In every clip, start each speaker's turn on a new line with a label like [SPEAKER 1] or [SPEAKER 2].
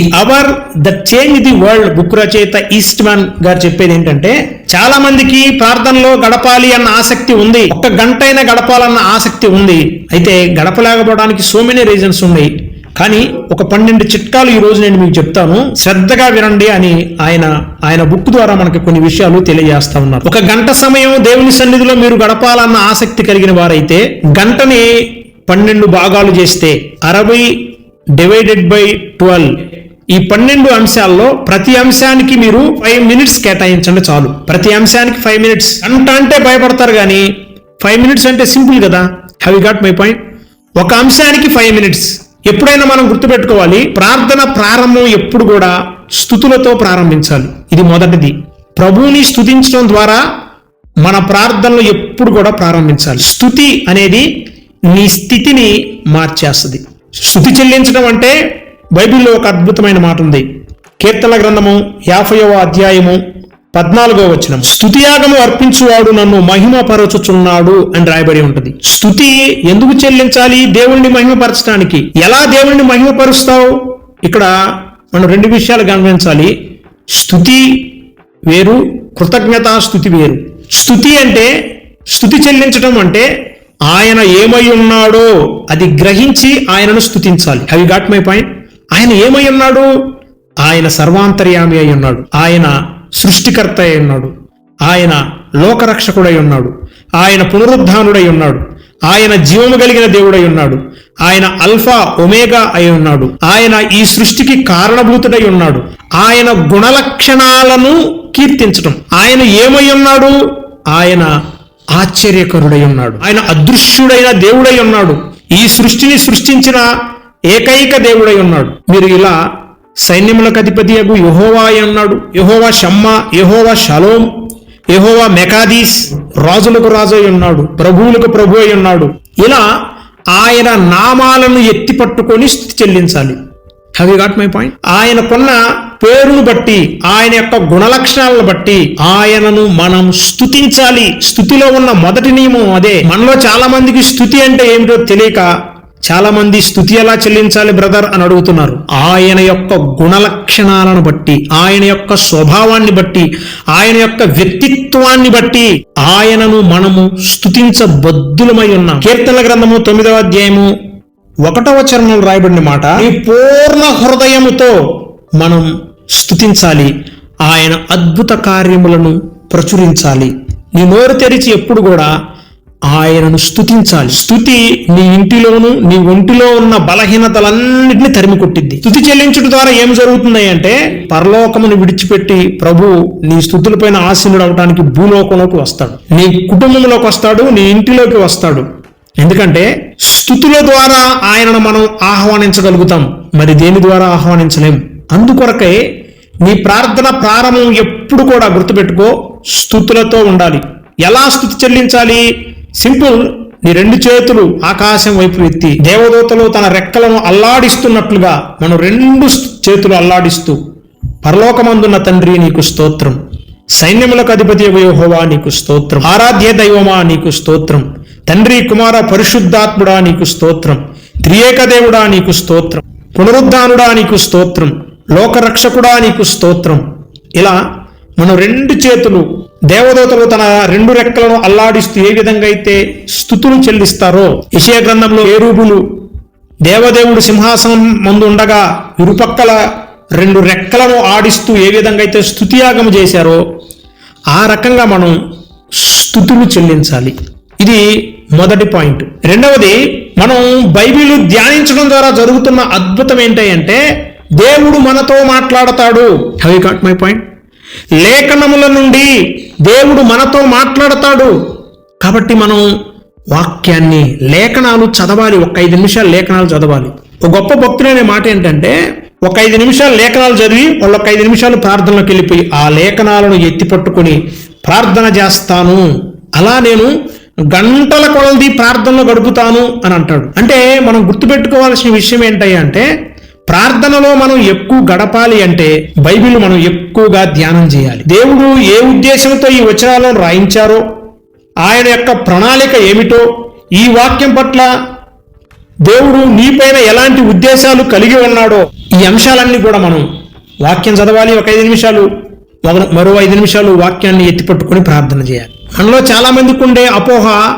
[SPEAKER 1] ఈ hour the change the world book రచయిత Eastman గారు చెప్పేది ఏంటంటే చాలా మందికి ప్రార్థనలో గడపాలి అన్న ఆసక్తి ఉంది ఒక గంట అయినా గడపాలన్న ఆసక్తి ఉంది అయితే గడపలేకపోవడానికి సో మెనీ రీజన్స్ ఉన్నాయి. కానీ ఒక పన్నెండు చిట్కాలు ఈ రోజు నేను మీకు చెప్తాను. శ్రద్ధగా వినండి అని ఆయన ఆయన బుక్ ద్వారా మనకి కొన్ని విషయాలు తెలియజేస్తా ఉన్నారు. ఒక గంట సమయం దేవుని సన్నిధిలో మీరు గడపాలన్న ఆసక్తి కలిగిన వారైతే గంటని పన్నెండు భాగాలు చేస్తే అరవై డివైడెడ్ బై ట్వెల్వ్ ఈ పన్నెండు అంశాల్లో ప్రతి అంశానికి మీరు ఫైవ్ మినిట్స్ కేటాయించండి చాలు. ప్రతి అంశానికి ఫైవ్ మినిట్స్ గంట అంటే భయపడతారు కానీ ఫైవ్ మినిట్స్ అంటే సింపుల్ కదా? హ్యావ్ గాట్ మై పాయింట్ ఒక అంశానికి ఫైవ్ మినిట్స్ ఎప్పుడైనా మనం గుర్తుపెట్టుకోవాలి ప్రార్థన ప్రారంభం ఎప్పుడు కూడా స్థుతులతో ప్రారంభించాలి. ఇది మొదటిది. ప్రభువుని స్థుతించడం ద్వారా మన ప్రార్థనలు ఎప్పుడు కూడా ప్రారంభించాలి. స్థుతి అనేది నీ స్థితిని మార్చేస్తుంది. స్థుతి చెల్లించడం అంటే బైబిల్లో ఒక అద్భుతమైన మాట ఉంది కీర్తన గ్రంథము యాభైవ అధ్యాయము పద్నాలుగో వచనం స్థుతియాగము అర్పించువాడు నన్ను మహిమపరచుచున్నాడు అని రాయబడి ఉంటుంది. స్థుతి ఎందుకు చెల్లించాలి దేవుణ్ణి మహిమపరచడానికి? ఎలా దేవుణ్ణి మహిమపరుస్తావు? ఇక్కడ మనం రెండు విషయాలు గమనించాలి. స్థుతి వేరు కృతజ్ఞత స్థుతి వేరు. స్థుతి అంటే స్థుతి చెల్లించడం అంటే ఆయన ఏమై ఉన్నాడో అది గ్రహించి ఆయనను స్థుతించాలి అవి గాట్ మై పాయింట్ ఆయన ఏమై ఉన్నాడు? ఆయన సర్వాంతర్యామి అయి ఉన్నాడు. ఆయన సృష్టికర్త అయి ఉన్నాడు. ఆయన లోకరక్షకుడై ఉన్నాడు. ఆయన పునరుద్ధానుడై ఉన్నాడు. ఆయన జీవము కలిగిన దేవుడై ఉన్నాడు. ఆయన అల్ఫా ఒమేగా అయి ఉన్నాడు. ఆయన ఈ సృష్టికి కారణభూతుడై ఉన్నాడు. ఆయన గుణలక్షణాలను కీర్తించటం. ఆయన ఏమై ఉన్నాడు? ఆయన ఆశ్చర్యకరుడై ఉన్నాడు. ఆయన అదృశ్యుడైన దేవుడై ఉన్నాడు. ఈ సృష్టిని సృష్టించిన ఏకైక దేవుడై ఉన్నాడు. మీరు ఇలా సైన్యములకు అధిపతి అగు యహోవా అయి ఉన్నాడు యహోవా షమ్మ యహోవా షలోం యహోవా మెకాదీస్ రాజులకు రాజు అయి ఉన్నాడు ప్రభువులకు ప్రభు అయి ఉన్నాడు. ఇలా ఆయన నామాలను ఎత్తి పట్టుకొని స్థుతి చెల్లించాలి. Have you got my point ఆయనకున్న పేరును బట్టి ఆయన యొక్క గుణలక్షణాలను బట్టి ఆయనను మనం స్థుతించాలి. స్థుతిలో ఉన్న మొదటి నియమం అదే. మనలో చాలా మందికి స్థుతి అంటే ఏమిటో తెలియక చాలా మంది స్థుతి ఎలా చెల్లించాలి బ్రదర్? అని అడుగుతున్నారు. ఆయన యొక్క గుణలక్షణాలను బట్టి ఆయన యొక్క స్వభావాన్ని బట్టి ఆయన యొక్క వ్యక్తిత్వాన్ని బట్టి ఆయనను మనము స్థుతించబద్దులమై ఉన్నాం. కీర్తన గ్రంథము తొమ్మిదవ అధ్యాయము ఒకటవ చరణంలో రాయబడిన మాట ఈ పూర్ణ హృదయముతో మనం స్థుతించాలి ఆయన అద్భుత కార్యములను ప్రచురించాలి. నీ నోరు తెరిచి ఎప్పుడు కూడా ఆయనను స్థుతించాలి స్థుతి నీ ఇంటిలోను నీ ఒంటిలో ఉన్న బలహీనతలన్నింటినీ తరిమి కొట్టిద్ది స్థుతి చెల్లించడం ద్వారా ఏం జరుగుతుంది అంటే పరలోకమును విడిచిపెట్టి ప్రభు నీ స్థుతులపైన ఆసీనుడు అవడానికి భూలోకంలోకి వస్తాడు. నీ కుటుంబంలోకి వస్తాడు నీ ఇంటిలోకి వస్తాడు. ఎందుకంటే స్థుతుల ద్వారా ఆయనను మనం ఆహ్వానించగలుగుతాం. మరి దేని ద్వారా ఆహ్వానించలేం? అందుకొరకే నీ ప్రార్థన ప్రారంభం ఎప్పుడు కూడా గుర్తుపెట్టుకో స్థుతులతో ఉండాలి. ఎలా స్థుతి చెల్లించాలి? సింపుల్ నీ రెండు చేతులు ఆకాశం వైపు ఎత్తి దేవదూతలు తన రెక్కలను అల్లాడిస్తున్నట్లుగా మనం రెండు చేతులు అల్లాడిస్తూ పరలోకమందున్న తండ్రి నీకు స్తోత్రం. సైన్యములకు అధిపతి వ్యూహోవా నీకు స్తోత్రం. ఆరాధ్య దైవమా నీకు స్తోత్రం. తండ్రి కుమార పరిశుద్ధాత్ముడా నీకు స్తోత్రం. త్రియేక దేవుడా నీకు స్తోత్రం. పునరుద్ధానుడా నీకు స్తోత్రం. లోకరక్షకుడా నీకు స్తోత్రం. ఇలా మనం రెండు చేతులు దేవదూతలు తన రెండు రెక్కలను అల్లాడిస్తూ ఏ విధంగా అయితే స్థుతులు చెల్లిస్తారో ఇషయ గ్రంథంలో ఏరూపులు దేవదేవుడు సింహాసనం ముందు ఉండగా ఇరుపక్కల రెండు రెక్కలను ఆడిస్తూ ఏ విధంగా అయితే స్థుతియాగం చేశారో ఆ రకంగా మనం స్థుతులు చెల్లించాలి. ఇది మొదటి పాయింట్. రెండవది మనం బైబిల్ ధ్యానించడం ద్వారా జరుగుతున్న అద్భుతం ఏంటంటే దేవుడు మనతో మాట్లాడతాడు. హై కాట్ మై పాయింట్ లేఖనముల నుండి దేవుడు మనతో మాట్లాడతాడు. కాబట్టి మనం వాక్యాన్ని లేఖనాలు చదవాలి. ఒక ఐదు నిమిషాలు లేఖనాలు చదవాలి. ఒక గొప్ప భక్తుడనే మాట ఏంటంటే ఒక ఐదు నిమిషాలు లేఖనాలు చదివి వాళ్ళు ఒక ఐదు నిమిషాలు ప్రార్థనలోకి వెళ్ళిపోయి ఆ లేఖనాలను ఎత్తి పట్టుకుని ప్రార్థన చేస్తాను. అలా నేను గంటల కొలది ప్రార్థనలో గడుపుతాను అని అంటాడు. అంటే మనం గుర్తుపెట్టుకోవాల్సిన విషయం ఏంటంటే ప్రార్థనలో మనం ఎక్కువ గడపాలి అంటే బైబిల్ మనం ఎక్కువగా ధ్యానం చేయాలి. దేవుడు ఏ ఉద్దేశంతో ఈ వచనాలను రాయించారో ఆయన యొక్క ప్రణాళిక ఏమిటో ఈ వాక్యం పట్ల దేవుడు నీపైన ఎలాంటి ఉద్దేశాలు కలిగి ఉన్నాడో ఈ అంశాలన్నీ కూడా మనం వాక్యం చదవాలి. ఒక ఐదు నిమిషాలు మరో ఐదు నిమిషాలు వాక్యాన్ని ఎత్తిపట్టుకొని ప్రార్థన చేయాలి. మనలో చాలా మందికి ఉండే అపోహ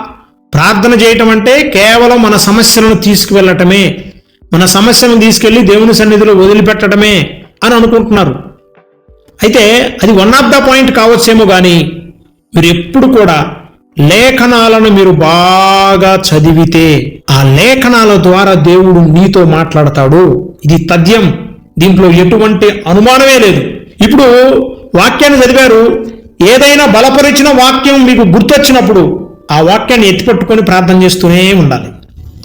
[SPEAKER 1] ప్రార్థన చేయటం అంటే కేవలం మన సమస్యలను తీసుకువెళ్ళటమే. మన సమస్యను తీసుకెళ్ళి దేవుని సన్నిధిలో వదిలిపెట్టడమే అని అనుకుంటున్నారు. అయితే అది వన్ ఆఫ్ ద పాయింట్ కావచ్చేమో కానీ మీరు ఎప్పుడు కూడా లేఖనాలను మీరు బాగా చదివితే ఆ లేఖనాల ద్వారా దేవుడు నీతో మాట్లాడతాడు. ఇది తథ్యం. దీంట్లో ఎటువంటి అనుమానమే లేదు. ఇప్పుడు వాక్యాన్ని చదివారు. ఏదైనా బలపరిచిన వాక్యం మీకు గుర్తొచ్చినప్పుడు ఆ వాక్యాన్ని ఎత్తిపట్టుకొని ప్రార్థన చేస్తూనే ఉండాలి.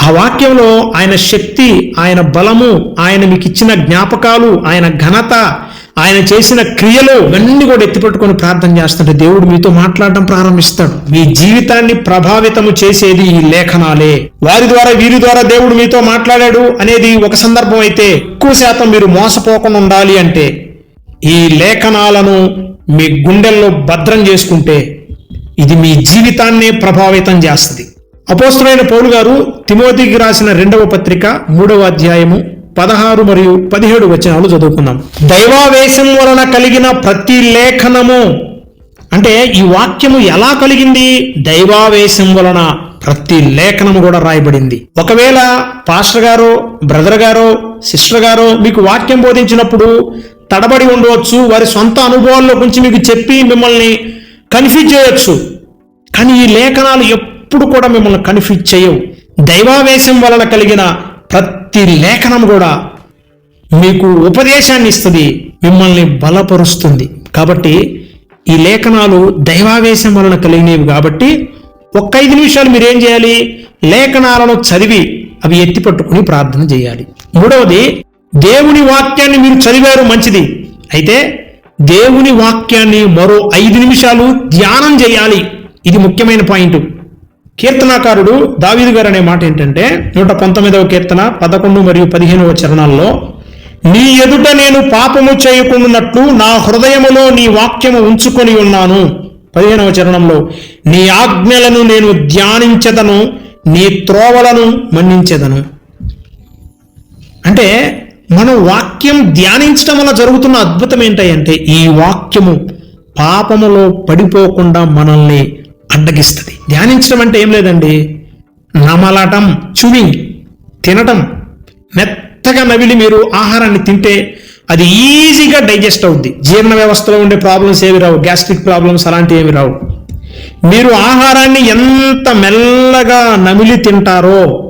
[SPEAKER 1] ఆ వాక్యంలో ఆయన శక్తి ఆయన బలము ఆయన మీకు ఇచ్చిన జ్ఞాపకాలు ఆయన ఘనత ఆయన చేసిన క్రియలు ఇవన్నీ కూడా ఎత్తిపెట్టుకొని ప్రార్థన చేస్తుంటే దేవుడు మీతో మాట్లాడడం ప్రారంభిస్తాడు. మీ జీవితాన్ని ప్రభావితము చేసేది ఈ లేఖనాలే. వారి ద్వారా వీరి ద్వారా దేవుడు మీతో మాట్లాడాడు అనేది ఒక సందర్భం అయితే ఎక్కువ శాతం మీరు మోసపోకుండా ఉండాలి అంటే ఈ లేఖనాలను మీ గుండెల్లో భద్రం చేసుకుంటే ఇది మీ జీవితాన్నే ప్రభావితం చేస్తుంది. అపోస్తులైన పౌలు గారు తిమోతికి రాసిన రెండవ పత్రిక మూడవ అధ్యాయము పదహారు మరియు పదిహేడు వచనాలు చదువుకుందాం. దైవావేశం వలన కలిగిన ప్రతి లేఖనము అంటే ఈ వాక్యము ఎలా కలిగింది? దైవావేశం వలన ప్రతి లేఖనము కూడా రాయబడింది. ఒకవేళ పాస్టర్ గారో బ్రదర్ గారో సిస్టర్ గారో మీకు వాక్యం బోధించినప్పుడు తడబడి ఉండవచ్చు వారి సొంత అనుభవాల్లో గురించి మీకు చెప్పి మిమ్మల్ని కన్ఫ్యూజ్ చేయొచ్చు. కానీ ఈ లేఖనాలు ఎప్పుడు కూడా మిమ్మల్ని కన్ఫ్యూజ్ చేయవు. దైవావేశం వలన కలిగిన ప్రతి లేఖనం కూడా మీకు ఉపదేశాన్ని ఇస్తుంది మిమ్మల్ని బలపరుస్తుంది. కాబట్టి ఈ లేఖనాలు దైవావేశం వలన కలిగినవి కాబట్టి ఒక్క ఐదు నిమిషాలు మీరు ఏం చేయాలి? లేఖనాలను చదివి అవి ఎత్తి పట్టుకుని ప్రార్థన చేయాలి. మూడవది దేవుని వాక్యాన్ని మీరు చదివారు మంచిది. అయితే దేవుని వాక్యాన్ని మరో ఐదు నిమిషాలు ధ్యానం చేయాలి. ఇది ముఖ్యమైన పాయింట్. కీర్తనాకారుడు దావీదు గారు అనే మాట ఏంటంటే నూట పంతొమ్మిదవ కీర్తన పదకొండు మరియు పదిహేనవ చరణాల్లో నీ ఎదుట నేను పాపము చేయకున్నట్లు నా హృదయములో నీ వాక్యము ఉంచుకొని ఉన్నాను. పదిహేనవ చరణంలో నీ ఆజ్ఞలను నేను ధ్యానించదను నీ త్రోవలను మన్నించదను. అంటే మనం వాక్యం ధ్యానించడం వల్ల జరుగుతున్న అద్భుతం ఏంటంటే ఈ వాక్యము పాపములో పడిపోకుండా మనల్ని అడ్డగిస్తుంది. ధ్యానించడం అంటే ఏం లేదండి. నమలటం చూవింగ్ తినటం. మెత్తగా నవిలి మీరు ఆహారాన్ని తింటే అది ఈజీగా డైజెస్ట్ అవుద్ది. జీర్ణ వ్యవస్థలో ఉండే ప్రాబ్లమ్స్ ఏమి రావు గ్యాస్ట్రిక్ ప్రాబ్లమ్స్ అలాంటివి ఏమి రావు. మీరు ఆహారాన్ని ఎంత మెల్లగా నమిలి తింటారో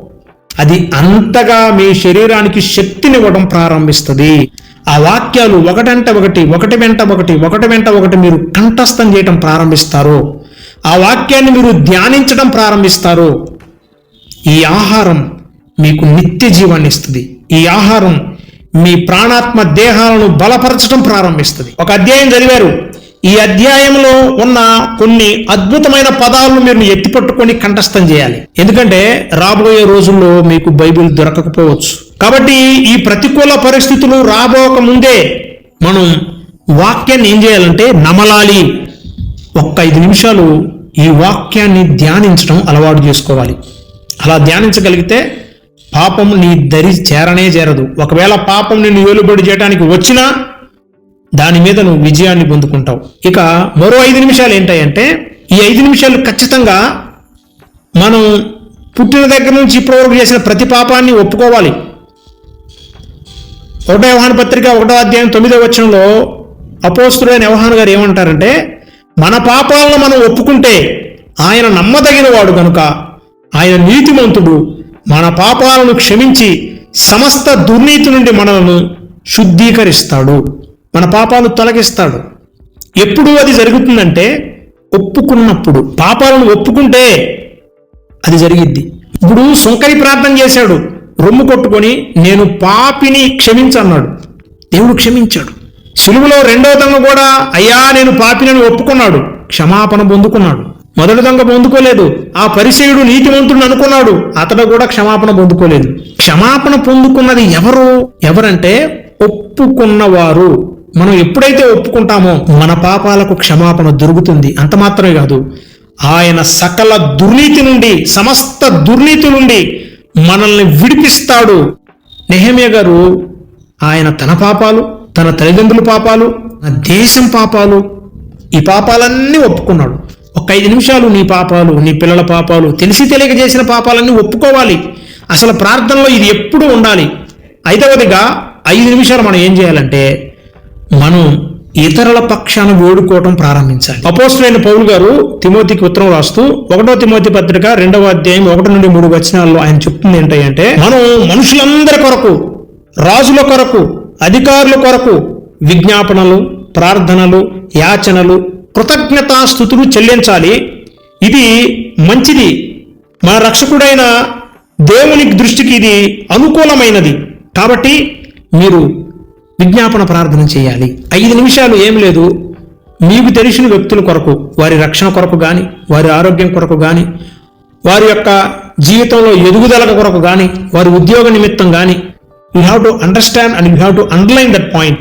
[SPEAKER 1] అది అంతగా మీ శరీరానికి శక్తినివ్వడం ప్రారంభిస్తుంది. ఆ వాక్యాలు ఒకటంట ఒకటి ఒకటి వెంట ఒకటి ఒకటి వెంట ఒకటి మీరు కంఠస్థం చేయటం ప్రారంభిస్తారు ఆ వాక్యాన్ని మీరు ధ్యానించడం ప్రారంభిస్తారు. ఈ ఆహారం మీకు నిత్య జీవాన్ని ఇస్తుంది. ఈ ఆహారం మీ ప్రాణాత్మ దేహాలను బలపరచడం ప్రారంభిస్తుంది. ఒక అధ్యాయం చదివారు. ఈ అధ్యాయంలో ఉన్న కొన్ని అద్భుతమైన పదాలను మీరు ఎత్తిపట్టుకొని కంఠస్థం చేయాలి. ఎందుకంటే రాబోయే రోజుల్లో మీకు బైబిల్ దొరకకపోవచ్చు. కాబట్టి ఈ ప్రతికూల పరిస్థితులు రాబోక ముందే మనం వాక్యాన్ని ఏం చేయాలంటే నమలాలి. ఒక్క ఐదు నిమిషాలు ఈ వాక్యాన్ని ధ్యానించడం అలవాటు చేసుకోవాలి. అలా ధ్యానించగలిగితే పాపం నీ దరి చేరనే చేరదు. ఒకవేళ పాపం నిన్ను ఏలుబడి చేయడానికి వచ్చినా దాని మీద నువ్వు విజయాన్ని పొందుకుంటావు. ఇక మరో ఐదు నిమిషాలు ఏంటంటే ఈ ఐదు నిమిషాలు ఖచ్చితంగా మనం పుట్టిన దగ్గర నుంచి ఇప్పటివరకు చేసిన ప్రతి పాపాన్ని ఒప్పుకోవాలి. ఒకటో వ్యవహాన పత్రిక ఒకటో అధ్యాయం తొమ్మిదో వచ్చంలో అపోస్తుడైన వ్యవహాన్ గారు ఏమంటారంటే మన పాపాలను మనం ఒప్పుకుంటే ఆయన నమ్మదగిన వాడు కనుక ఆయన నీతిమంతుడు. మన పాపాలను క్షమించి సమస్త దుర్నీతి నుండి మనలను శుద్ధీకరిస్తాడు. మన పాపాలు తొలగిస్తాడు. ఎప్పుడు అది జరుగుతుందంటే ఒప్పుకున్నప్పుడు. పాపాలను ఒప్పుకుంటే అది జరిగిద్ది. ఇప్పుడు సుంకరి ప్రార్థన చేశాడు. రొమ్ము కొట్టుకొని నేను పాపిని క్షమించన్నాడు. దేవుడు క్షమించాడు. సులువులో రెండవ దొంగ కూడా అయ్యా నేను పాపినని ఒప్పుకున్నాడు క్షమాపణ పొందుకున్నాడు. మొదటి దొంగ పొందుకోలేదు ఆ పరిచయుడు నీతివంతుడు అనుకున్నాడు అతడు కూడా క్షమాపణ పొందుకోలేదు. క్షమాపణ పొందుకున్నది ఎవరు? ఎవరంటే ఒప్పుకున్నవారు. మనం ఎప్పుడైతే ఒప్పుకుంటామో మన పాపాలకు క్షమాపణ దొరుకుతుంది. అంత మాత్రమే కాదు ఆయన సకల దుర్నీతి నుండి సమస్త దుర్నీతి నుండి మనల్ని విడిపిస్తాడు. నెహమ్య గారు ఆయన తన పాపాలు తన తల్లిదండ్రుల పాపాలు నా దేశం పాపాలు ఈ పాపాలన్నీ ఒప్పుకున్నాడు. ఒక ఐదు నిమిషాలు నీ పాపాలు నీ పిల్లల పాపాలు తెలిసి తెలియక చేసిన పాపాలన్నీ ఒప్పుకోవాలి. అసలు ప్రార్థనలో ఇది ఎప్పుడూ ఉండాలి. ఐదవదిగా ఐదు నిమిషాలు మనం ఏం చేయాలంటే మనం ఇతరుల పక్షాన ఓడుకోవటం ప్రారంభించాలి. అపోస్టులైన పౌలు గారు తిమోతికి ఉత్తరం రాస్తూ ఒకటో తిమోతి పత్రిక రెండవ అధ్యాయం ఒకటి నుండి మూడు వచనాల్లో ఆయన చెప్తుంది ఏంటంటే మనం మనుషులందరి కొరకు రాజుల కొరకు అధికారుల కొరకు విజ్ఞాపనలు ప్రార్థనలు యాచనలు కృతజ్ఞతాస్థుతులు చెల్లించాలి. ఇది మంచిది. మన రక్షకుడైన దేవుని దృష్టికి ఇది అనుకూలమైనది. కాబట్టి మీరు విజ్ఞాపన ప్రార్థన చేయాలి. ఐదు నిమిషాలు ఏం లేదు. మీకు తెలిసిన వ్యక్తుల కొరకు వారి రక్షణ కొరకు కానీ వారి ఆరోగ్యం కొరకు కానీ వారి యొక్క జీవితంలో ఎదుగుదల కొరకు కానీ వారి ఉద్యోగ నిమిత్తం కానీ you have to understand and you have to underline that point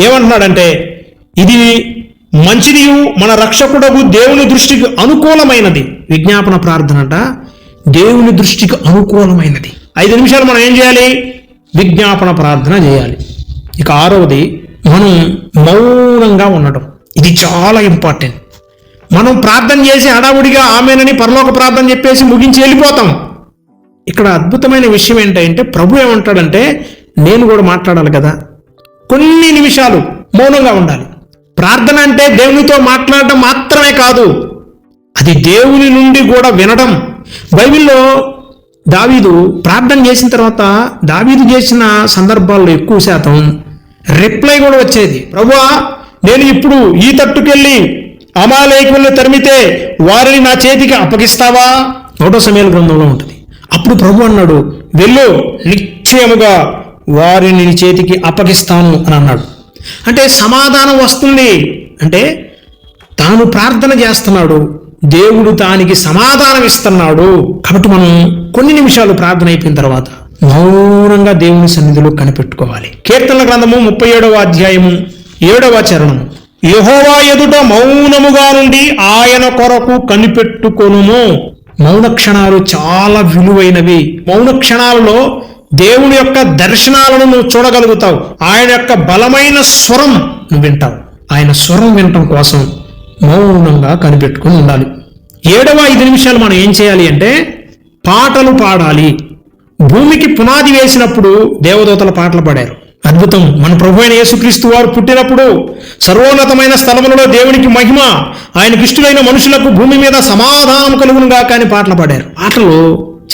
[SPEAKER 1] ఏమంటున్నాడంటే ఇది మంచిది మన రక్షకుడకు దేవుని దృష్టికి అనుకూలమైనది. విజ్ఞాపన ప్రార్థన అంట దేవుని దృష్టికి అనుకూలమైనది. ఐదు నిమిషాలు మనం ఏం చేయాలి? విజ్ఞాపన ప్రార్థన చేయాలి. ఇక ఆరవది మనం మౌనంగా ఉండటం. ఇది చాలా ఇంపార్టెంట్ మనం ప్రార్థన చేసి హడావుడిగా ఆమెనని పరలోక ప్రార్థన చెప్పేసి ముగించి వెళ్ళిపోతాం. ఇక్కడ అద్భుతమైన విషయం ఏంటంటే ప్రభు ఏమంటాడంటే నేను కూడా మాట్లాడాలి కదా. కొన్ని నిమిషాలు మౌనంగా ఉండాలి. ప్రార్థన అంటే దేవునితో మాట్లాడటం మాత్రమే కాదు. అది దేవుని నుండి కూడా వినడం. బైబిల్లో దావీదు ప్రార్థన చేసిన తర్వాత దావీదు చేసిన సందర్భాల్లో ఎక్కువ శాతం రిప్లై కూడా వచ్చేది. ప్రభువా నేను ఇప్పుడు ఈ తట్టుకెళ్ళి అమాలేకులను తరిమితే వారిని నా చేతికి అప్పగిస్తావా? నోటో సమయాల గ్రంథంలో ఉంటుంది. అప్పుడు ప్రభు అన్నాడు వెళ్ళు నిశ్చయముగా వారిని నీ చేతికి అప్పగిస్తాను అని అన్నాడు. అంటే సమాధానం వస్తుంది. అంటే తాను ప్రార్థన చేస్తున్నాడు దేవుడు తానికి సమాధానం ఇస్తున్నాడు. కాబట్టి మనం కొన్ని నిమిషాలు ప్రార్థన అయిపోయిన తర్వాత మౌనంగా దేవుని సన్నిధిలో కనిపెట్టుకోవాలి. కీర్తనల గ్రంథము ముప్పై ఏడవ అధ్యాయము ఏడవ చరణము. యహోవా ఎదుట మౌనముగా నుండి ఆయన కొరకు కనిపెట్టుకొనుము. మౌన క్షణాలు చాలా విలువైనవి. మౌన క్షణాలలో దేవుని యొక్క దర్శనాలను నువ్వు చూడగలుగుతావు. ఆయన యొక్క బలమైన స్వరం నువ్వు వింటావు. ఆయన స్వరం వినటం కోసం మౌనంగా కనిపెట్టుకుని ఉండాలి. ఏడవ ఐదు నిమిషాలు మనం ఏం చేయాలి అంటే పాటలు పాడాలి. భూమికి పునాది వేసినప్పుడు దేవదూతల పాటలు పాడారు. అద్భుతం. మన ప్రభు అయిన యేసుక్రీస్తు వారు పుట్టినప్పుడు సర్వోన్నతమైన స్థలములలో దేవునికి మహిమ ఆయనకి ఇష్టమైన మనుషులకు భూమి మీద సమాధానం కలుగునుగా కానీ పాటలు పాడారు. పాటలు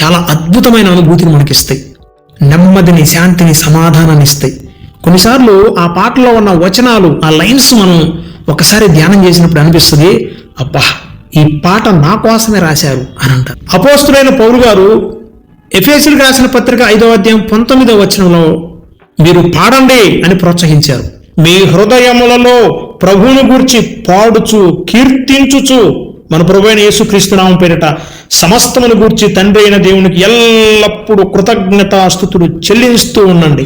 [SPEAKER 1] చాలా అద్భుతమైన అనుభూతిని మనకిస్తాయి. నెమ్మదిని శాంతిని సమాధానాన్ని ఇస్తాయి. కొన్నిసార్లు ఆ పాటలో ఉన్న వచనాలు ఆ లైన్స్ మనం ఒకసారి ధ్యానం చేసినప్పుడు అనిపిస్తుంది అబ్బా ఈ పాట నా కోసమే రాశారు అని అంటారు. అపోస్తులైన పౌరు గారు ఎఫ్ఎస్సీలకు రాసిన పత్రిక ఐదవ అధ్యాయం పంతొమ్మిదవ వచనంలో మీరు పాడండి అని ప్రోత్సహించారు. మీ హృదయములలో ప్రభువును గూర్చి పాడుచు కీర్తించుచు మన ప్రభు అయిన యేసుక్రీస్తునామం పేరిట సమస్తమును గూర్చి తండ్రి అయిన దేవునికి ఎల్లప్పుడూ కృతజ్ఞతాస్థుతులు చెల్లిస్తూ ఉండండి.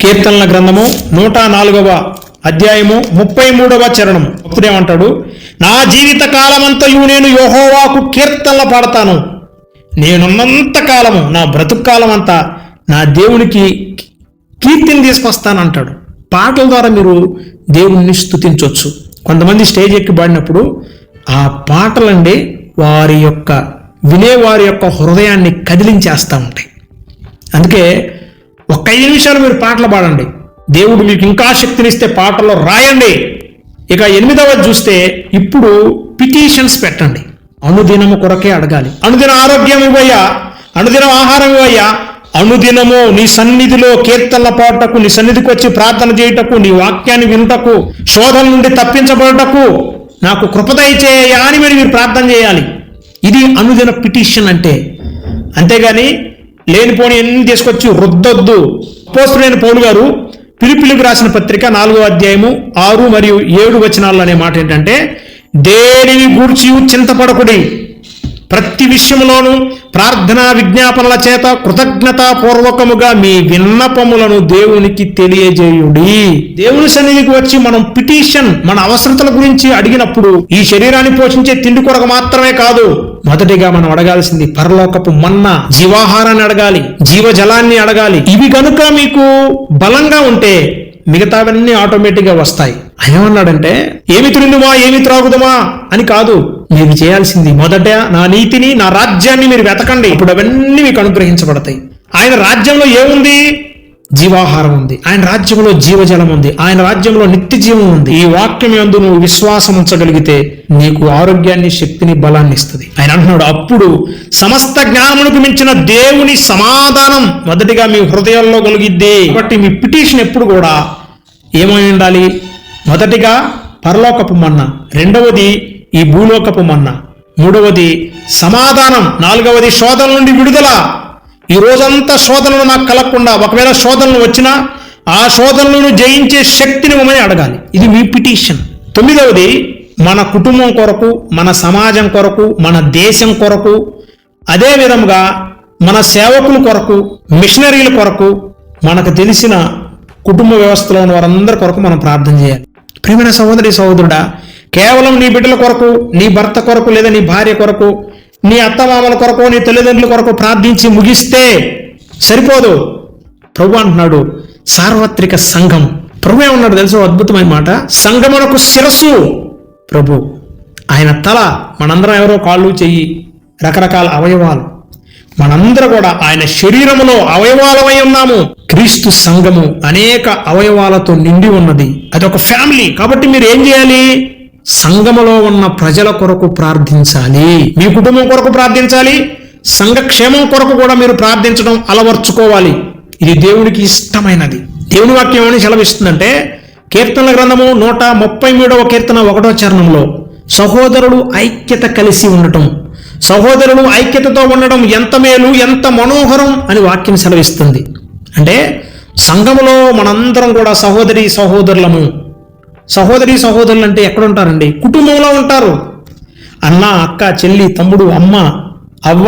[SPEAKER 1] కీర్తనల గ్రంథము నూట నాలుగవ అధ్యాయము ముప్పై మూడవ చరణం. అప్పుడేమంటాడు నా జీవిత కాలమంతయు నేను యోహోవాకు కీర్తనలు పాడతాను. నేనున్నంత కాలము నా బ్రతుకు కాలం అంతా నా దేవునికి కీర్తిని తీసుకొస్తానంటాడు. పాటల ద్వారా మీరు దేవుణ్ణి స్తుతించవచ్చు కొంతమంది స్టేజ్ ఎక్కి పాడినప్పుడు ఆ పాటలండి వారి యొక్క వినేవారి యొక్క హృదయాన్ని కదిలించేస్తూ ఉంటాయి. అందుకే ఒక ఐదు నిమిషాలు మీరు పాటలు పాడండి. దేవుడు మీకు ఇంకా శక్తినిస్తే పాటల్లో రాయండి. ఇక ఎనిమిదవ చూస్తే ఇప్పుడు పిటిషన్స్ పెట్టండి. అనుదినము కొరకే అడగాలి. అనుదిన ఆరోగ్యం ఇవ్వయ్యా. అనుదిన ఆహారం ఇవ్వయ్యా. అనుదినము నీ సన్నిధిలో కీర్తనల పాటకు నీ సన్నిధికి వచ్చి ప్రార్థన చేయుటకు నీ వాక్యాన్ని వినుటకు శోధన నుండి తప్పించబడుటకు నాకు కృపదయ చేయ అని మీరు మీరు ప్రార్థన చేయాలి. ఇది అనుదిన పిటిషన్ అంటే. అంతేగాని లేనిపోని ఎన్ని తీసుకొచ్చి రుద్దొద్దు. పోస్తులైన పౌలు గారు పిలుపులకు రాసిన పత్రిక నాలుగో అధ్యాయము ఆరు మరియు ఏడు వచనాలు అనే మాట ఏంటంటే దేనిని గూర్చి చింతపడకుడి. ప్రతి విషయంలోనూ ప్రార్థనా విజ్ఞాపనల చేత కృతజ్ఞతాపూర్వకముగా మీ విన్నపములను దేవునికి తెలియజేయుడి. దేవుని సన్నిధికి వచ్చి మనం పిటిషన్ మన అవసరతల గురించి అడిగినప్పుడు ఈ శరీరాన్ని పోషించే తిండి కొరకు మాత్రమే కాదు మొదటిగా మనం అడగాల్సింది పరలోకపు మన్న జీవాహారాన్ని అడగాలి జీవజలాన్ని అడగాలి. ఇవి కనుక మీకు బలంగా ఉంటే మిగతావన్నీ ఆటోమేటిక్గా వస్తాయి. ఆయన ఏమన్నాడంటే ఏమి తిండుమా ఏమి త్రాగుదమా? అని కాదు మీరు చేయాల్సింది మొదట నా నీతిని నా రాజ్యాన్ని మీరు వెతకండి. ఇప్పుడు అవన్నీ మీకు అనుగ్రహించబడతాయి. ఆయన రాజ్యంలో ఏముంది? జీవాహారం ఉంది. ఆయన రాజ్యంలో జీవజలం ఉంది. ఆయన రాజ్యంలో నిత్య జీవం ఉంది. ఈ వాక్యం యందు నువ్వు విశ్వాసం ఉంచగలిగితే నీకు ఆరోగ్యాన్ని శక్తిని బలాన్ని ఇస్తుంది. ఆయన అంటున్నాడు అప్పుడు సమస్త జ్ఞానమునకు మించిన దేవుని సమాధానం మొదటిగా మీ హృదయాల్లో కలిగిద్ది. కాబట్టి మీ పిటిషన్ ఎప్పుడు కూడా ఏమై ఉండాలి? మొదటిగా పరలోకపు మన్న రెండవది ఈ భూలోకపు మన్న. మూడవది సమాధానం. నాలుగవది శోధన నుండి విడుదల. ఈ రోజంతా శోధనలు నాకు కలగకుండా ఒకవేళ శోధనలు వచ్చినా ఆ శోధనలను జయించే శక్తిని మమ్మల్ని అడగాలి. ఇది మీ పిటిషన్. తొమ్మిదవది మన కుటుంబం కొరకు మన సమాజం కొరకు మన దేశం కొరకు అదే విధముగా మన సేవకుల కొరకు మిషనరీల కొరకు మనకు తెలిసిన కుటుంబ వ్యవస్థలో ఉన్న వారందరి కొరకు మనం ప్రార్థన చేయాలి. ప్రేమైన సహోదరి సహోదరుడా కేవలం నీ బిడ్డల కొరకు నీ భర్త కొరకు లేదా నీ భార్య కొరకు నీ అత్తమామల కొరకు నీ తల్లిదండ్రుల కొరకు ప్రార్థించి ముగిస్తే సరిపోదు. ప్రభు అంటున్నాడు సార్వత్రిక సంఘం. ప్రభు ఏమన్నాడు తెలుసు? అద్భుతమైన మాట. సంఘమునకు శిరస్సు. ప్రభు ఆయన తల మనందరం ఎవరో కాళ్ళు చెయ్యి రకరకాల అవయవాలు. మనందరం కూడా ఆయన శరీరములో అవయవాలమై ఉన్నాము. క్రీస్తు సంఘము అనేక అవయవాలతో నిండి ఉన్నది. అదొక ఫ్యామిలీ. కాబట్టి మీరు ఏం చేయాలి? సంఘములో ఉన్న ప్రజల కొరకు ప్రార్థించాలి. మీ కుటుంబం కొరకు ప్రార్థించాలి. సంఘక్షేమం కొరకు కూడా మీరు ప్రార్థించడం అలవర్చుకోవాలి. ఇది దేవునికి ఇష్టమైనది. దేవుని వాక్యం ఏమని సెలవిస్తుందంటే కీర్తనల గ్రంథము నూట ముప్పై మూడవ కీర్తన ఒకటో చరణంలో సహోదరులు ఐక్యత కలిసి ఉండటం. సహోదరులు ఐక్యతతో ఉండడం ఎంత మేలు ఎంత మనోహరం అని వాక్యం సెలవిస్తుంది. అంటే సంఘములో మనందరం కూడా సహోదరి సహోదరులము. సహోదరి సహోదరులు అంటే ఎక్కడ ఉంటారండి కుటుంబంలో ఉంటారు. అన్న అక్క చెల్లి తమ్ముడు అమ్మ అవ్వ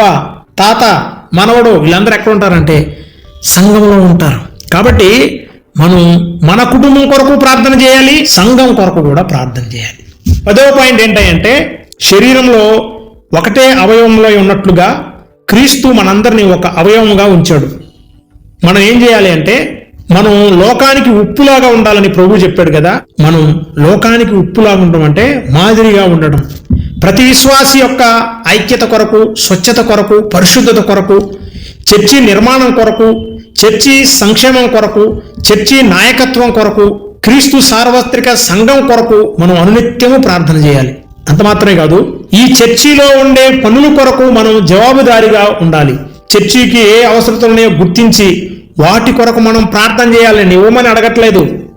[SPEAKER 1] తాత మనవడు వీళ్ళందరూ ఎక్కడ ఉంటారంటే సంఘంలో ఉంటారు. కాబట్టి మనం మన కుటుంబం కొరకు ప్రార్థన చేయాలి సంఘం కొరకు కూడా ప్రార్థన చేయాలి. పదవ పాయింట్ ఏంటంటే శరీరంలో ఒకటే అవయవంలో ఉన్నట్లుగా క్రీస్తు మనందరినీ ఒక అవయవంగా ఉంచాడు. మనం ఏం చేయాలి అంటే మనం లోకానికి ఉప్పులాగా ఉండాలని ప్రభు చెప్పాడు కదా మనం లోకానికి ఉప్పులాగా ఉండడం అంటే మాదిరిగా ఉండడం. ప్రతి విశ్వాసి యొక్క ఐక్యత కొరకు స్వచ్ఛత కొరకు పరిశుద్ధత కొరకు చర్చి నిర్మాణం కొరకు చర్చి సంక్షేమం కొరకు చర్చి నాయకత్వం కొరకు క్రీస్తు సార్వత్రిక సంఘం కొరకు మనం అనునిత్యము ప్రార్థన చేయాలి. అంత మాత్రమే కాదు ఈ చర్చిలో ఉండే పనుల కొరకు మనం జవాబుదారీగా ఉండాలి. చర్చికి ఏ అవసరతలు ఉన్నాయో గుర్తించి వాటి కొరకు మనం ప్రార్థన చేయాలండి ఇవ్వమని అడగట్లేదు.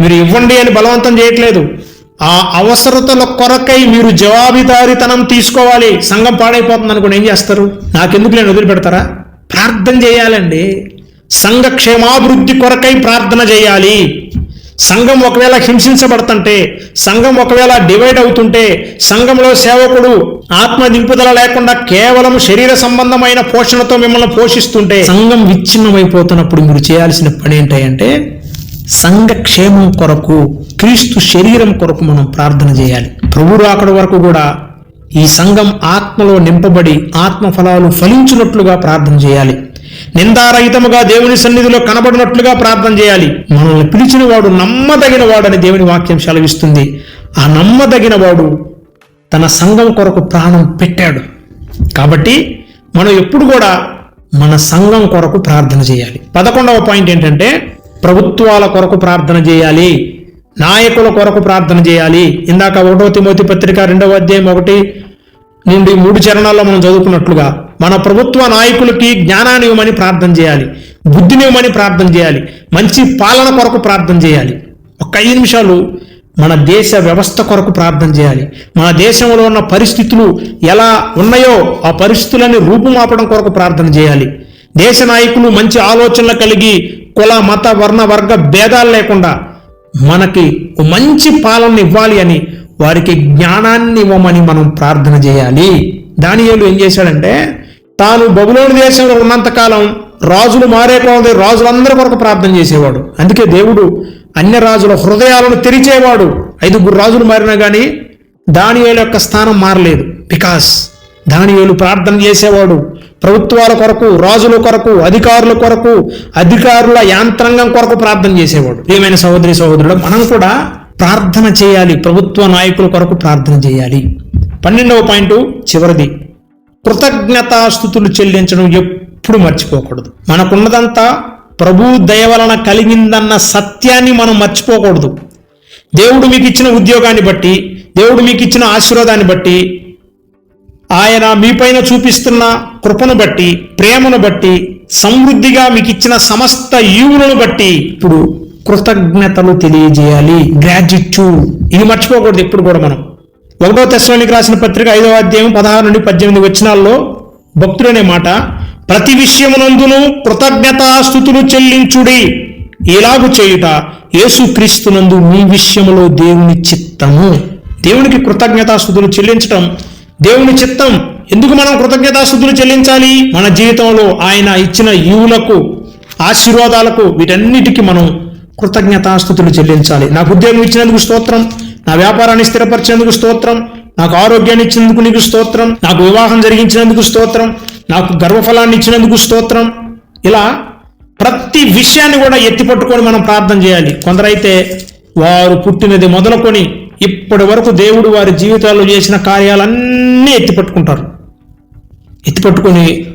[SPEAKER 1] మీరు ఇవ్వండి అని బలవంతం చేయట్లేదు. ఆ అవసరతల కొరకై మీరు జవాబుదారీతనం తీసుకోవాలి. సంఘం పాడైపోతుంది అనుకోండి ఏం చేస్తారు? నాకెందుకు నేను వదిలిపెడతారా? ప్రార్థన చేయాలండి. సంఘ క్షేమాభివృద్ధి కొరకై ప్రార్థన చేయాలి. సంఘం ఒకవేళ హింసించబడుతుంటే సంఘం ఒకవేళ డివైడ్ అవుతుంటే సంఘంలో సేవకుడు ఆత్మ నింపుదల లేకుండా కేవలం శరీర సంబంధమైన పోషణతో మిమ్మల్ని పోషిస్తుంటే సంఘం విచ్ఛిన్నమైపోతున్నప్పుడు మీరు చేయాల్సిన పని ఏంటంటే సంఘ క్షేమం కొరకు క్రీస్తు శరీరం కొరకు మనం ప్రార్థన చేయాలి. ప్రభు రాకడ వరకు కూడా ఈ సంఘం ఆత్మలో నింపబడి ఆత్మ ఫలాలు ఫలించినట్లుగా ప్రార్థన చేయాలి. నిందారహితముగా దేవుని సన్నిధిలో కనబడినట్లుగా ప్రార్థన చేయాలి. మనల్ని పిలిచిన వాడు నమ్మదగిన వాడని దేవుని వాక్యం సెలవిస్తుంది. ఆ నమ్మదగిన వాడు తన సంఘం కొరకు ప్రాణం పెట్టాడు. కాబట్టి మనం ఎప్పుడు కూడా మన సంఘం కొరకు ప్రార్థన చేయాలి. పదకొండవ పాయింట్ ఏంటంటే ప్రభుత్వాల కొరకు ప్రార్థన చేయాలి. నాయకుల కొరకు ప్రార్థన చేయాలి. ఇందాక ఒకటో తిమోతి పత్రిక రెండవ అధ్యాయం ఒకటి నుండి మూడు చరణాల్లో మనం చదువుకున్నట్లుగా మన ప్రభుత్వ నాయకులకి జ్ఞానాన్ని ఇవ్వమని ప్రార్థన చేయాలి. బుద్ధిని ఇవ్వమని ప్రార్థన చేయాలి. మంచి పాలన కొరకు ప్రార్థన చేయాలి. ఒక ఐదు నిమిషాలు మన దేశ వ్యవస్థ కొరకు ప్రార్థన చేయాలి. మన దేశంలో ఉన్న పరిస్థితులు ఎలా ఉన్నాయో ఆ పరిస్థితులని రూపుమాపడం కొరకు ప్రార్థన చేయాలి. దేశ నాయకులు మంచి ఆలోచనలు కలిగి కుల మత వర్ణ వర్గ భేదాలు లేకుండా మనకి మంచి పాలన ఇవ్వాలి అని వారికి జ్ఞానాన్ని ఇవ్వమని మనం ప్రార్థన చేయాలి. దానియేలు ఏం చేశాడంటే తాను బబులోని దేశంలో ఉన్నంతకాలం రాజులు మారే రాజులందరి కొరకు ప్రార్థన చేసేవాడు. అందుకే దేవుడు అన్య రాజుల హృదయాలను తెరిచేవాడు. ఐదుగురు రాజులు మారినా కానీ దానియేలు యొక్క స్థానం మారలేదు. బికాస్ దానియేలు ప్రార్థన చేసేవాడు. ప్రభుత్వాల కొరకు రాజుల కొరకు అధికారుల కొరకు అధికారుల యాంత్రాంగం కొరకు ప్రార్థన చేసేవాడు. ఏమైనా సహోదరి సహోదరుడు మనం కూడా ప్రార్థన చేయాలి. ప్రభుత్వ నాయకుల కొరకు ప్రార్థన చేయాలి. పన్నెండవ పాయింట్ చివరిది. కృతజ్ఞతాస్థుతులు చెల్లించడం ఎప్పుడు మర్చిపోకూడదు. మనకున్నదంతా ప్రభు దయ వలన కలిగిందన్న సత్యాన్ని మనం మర్చిపోకూడదు. దేవుడు మీకు ఇచ్చిన ఉద్యోగాన్ని బట్టి దేవుడు మీకు ఇచ్చిన ఆశీర్వాదాన్ని బట్టి ఆయన మీపైన చూపిస్తున్న కృపను బట్టి ప్రేమను బట్టి సమృద్ధిగా మీకు ఇచ్చిన సమస్త ఈవులను బట్టి ఇప్పుడు కృతజ్ఞతలు తెలియజేయాలి. గ్రాడ్యుట్యూడ్ ఇది మర్చిపోకూడదు ఎప్పుడు కూడా మనం. ఒకటో తెశలోనికి రాసిన పత్రిక ఐదవ అధ్యాయం పదహారు నుండి పద్దెనిమిది వచనాల్లో భక్తుడనే మాట ప్రతి విషయమునందును కృతజ్ఞతాస్థుతులు చెల్లించుడి. ఎలాగు చేయుట యేసుక్రీస్తునందు మీ విషయములో దేవుని చిత్తము. దేవునికి కృతజ్ఞతాస్థుతులు చెల్లించటం దేవుని చిత్తం. ఎందుకు మనం కృతజ్ఞతాస్థుతులు చెల్లించాలి? మన జీవితంలో ఆయన ఇచ్చిన ఈవులకు ఆశీర్వాదాలకు వీటన్నిటికీ మనం కృతజ్ఞతాస్థుతులు చెల్లించాలి. నాకు ఉద్యోగం ఇచ్చినందుకు స్తోత్రం. నా వ్యాపారాన్ని స్థిరపరిచేందుకు స్తోత్రం. నాకు ఆరోగ్యాన్ని ఇచ్చినందుకు నీకు స్తోత్రం. నాకు వివాహం జరిగించినందుకు స్తోత్రం. నాకు గర్వఫలాన్ని ఇచ్చినందుకు స్తోత్రం. ఇలా ప్రతి విషయాన్ని కూడా ఎత్తిపట్టుకొని మనం ప్రార్థన చేయాలి. కొందరైతే వారు పుట్టినది మొదలుకొని ఇప్పటి వరకు దేవుడు వారి జీవితాల్లో చేసిన కార్యాలన్నీ ఎత్తిపట్టుకుంటారు ఎత్తిపట్టుకొని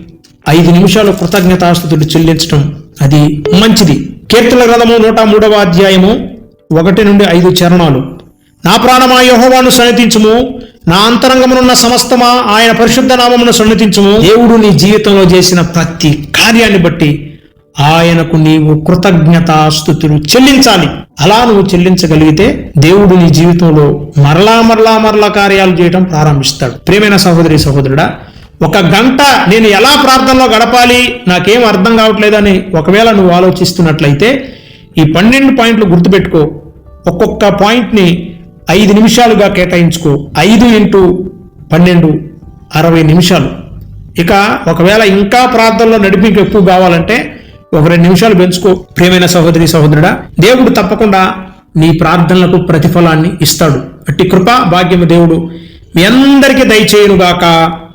[SPEAKER 1] ఐదు నిమిషాలు కృతజ్ఞతాస్తుతులు చెల్లించడం అది మంచిది. కీర్తన గ్రంథము నూట మూడవ అధ్యాయము ఒకటి నుండి ఐదు చరణాలు. నా ప్రాణమా యహోవాను సన్నతించుము నా అంతరంగమునున్న సమస్తమా ఆయన పరిశుద్ధ నామమును సన్నతించుము దేవుడు నీ జీవితంలో చేసిన ప్రతి కార్యాన్ని బట్టి ఆయనకు నీవు కృతజ్ఞతాస్థుతులు చెల్లించాలి. అలా నువ్వు చెల్లించగలిగితే దేవుడు నీ జీవితంలో మరలా మరలా మరలా కార్యాలు చేయడం ప్రారంభిస్తాడు. ప్రేమైన సహోదరి సహోదరుడా ఒక గంట నేను ఎలా ప్రార్థనలో గడపాలి? నాకేం అర్థం కావట్లేదని ఒకవేళ నువ్వు ఆలోచిస్తున్నట్లయితే ఈ పన్నెండు పాయింట్లు గుర్తుపెట్టుకో. ఒక్కొక్క పాయింట్ని ఐదు నిమిషాలుగా కేటాయించుకో. ఐదు ఇంటూ పన్నెండు అరవై నిమిషాలు. ఇక ఒకవేళ ఇంకా ప్రార్థనలో నడిపింపు ఎక్కువ కావాలంటే ఒక రెండు నిమిషాలు పెంచుకో. ప్రియమైన సహోదరి సహోదరుడా దేవుడు తప్పకుండా నీ ప్రార్థనలకు ప్రతిఫలాన్ని ఇస్తాడు. అట్టి కృప భాగ్యము దేవుడు మీ అందరికీ దయచేయునుగాక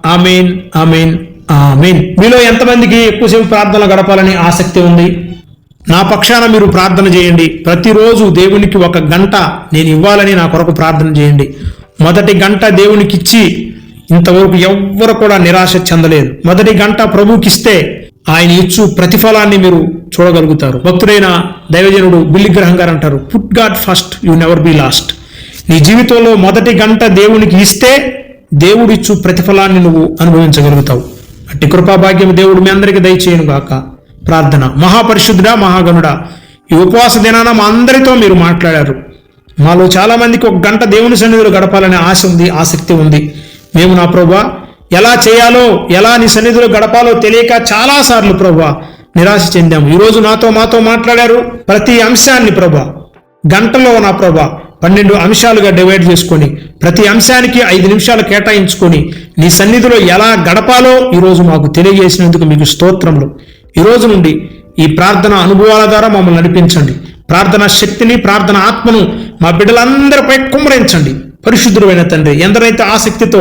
[SPEAKER 1] ఆమెన్ ఆమెన్ ఆమెన్. మీలో ఎంతమందికి ఎక్కువసేపు ప్రార్థనలు గడపాలని ఆసక్తి ఉంది? నా పక్షాన మీరు ప్రార్థన చేయండి. ప్రతిరోజు దేవునికి ఒక గంట నేను ఇవ్వాలని నా కొరకు ప్రార్థన చేయండి. మొదటి గంట దేవునికి ఇచ్చి ఇంతవరకు ఎవ్వరు కూడా నిరాశ చెందలేదు. మొదటి గంట ప్రభుకిస్తే ఆయన ఇచ్చు ప్రతిఫలాన్ని మీరు చూడగలుగుతారు. భక్తుడైన దైవజనుడు బిల్లిగ్రహం గారు అంటారు put God first you never be lost నీ జీవితంలో మొదటి గంట దేవునికి ఇస్తే దేవుడిచ్చు ప్రతిఫలాన్ని నువ్వు అనుభవించగలుగుతావు. అట్టి కృపాభాగ్యం దేవుడు మీ అందరికీ దయచేయను గాక ప్రార్థన. మహాపరిశుద్ధుడా మహాగణుడా ఈ ఉపవాస దినాన మా అందరితో మీరు మాట్లాడారు. మాలో చాలా మందికి ఒక గంట దేవుని సన్నిధిలో గడపాలనే ఆశ ఉంది ఆసక్తి ఉంది. మేము నా ప్రభా ఎలా చేయాలో ఎలా నీ సన్నిధిలో గడపాలో తెలియక చాలా సార్లు ప్రభా నిరాశ చెందాము. ఈరోజు నాతో మాతో మాట్లాడారు ప్రతి అంశాన్ని ప్రభా. గంటలో నా ప్రభా పన్నెండు అంశాలుగా డివైడ్ చేసుకొని ప్రతి అంశానికి ఐదు నిమిషాలు కేటాయించుకొని నీ సన్నిధిలో ఎలా గడపాలో ఈరోజు మాకు తెలియజేసినందుకు మీకు స్తోత్రములు. ఈ రోజు నుండి ఈ ప్రార్థన అనుభవాల ద్వారా మమ్మల్ని నడిపించండి. ప్రార్థన శక్తిని ప్రార్థన ఆత్మను మా బిడ్డలందరిపై కుమ్మరించండి. పరిశుద్ధుడైన తండ్రి ఎందరైతే ఆసక్తితో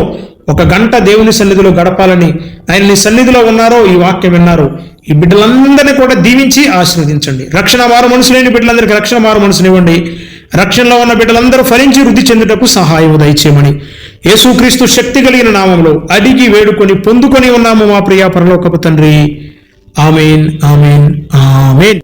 [SPEAKER 1] ఒక గంట దేవుని సన్నిధిలో గడపాలని ఆయన నీ సన్నిధిలో ఉన్నారో ఈ వాక్యం విన్నారో ఈ బిడ్డలందరినీ కూడా దీవించి ఆశీర్వదించండి. రక్షణ మారు మనుషులేని బిడ్డలందరికీ రక్షణ మారు మనసునివ్వండి రక్షణలో ఉన్న బిడ్డలందరూ ఫలించి వృద్ధి చెందుటకు సహాయం దయచేయమని యేసుక్రీస్తు శక్తి కలిగిన నామంలో అడిగి వేడుకొని పొందుకొని ఉన్నాము మా ప్రియా పరలోకపు తండ్రి. Amen amen amen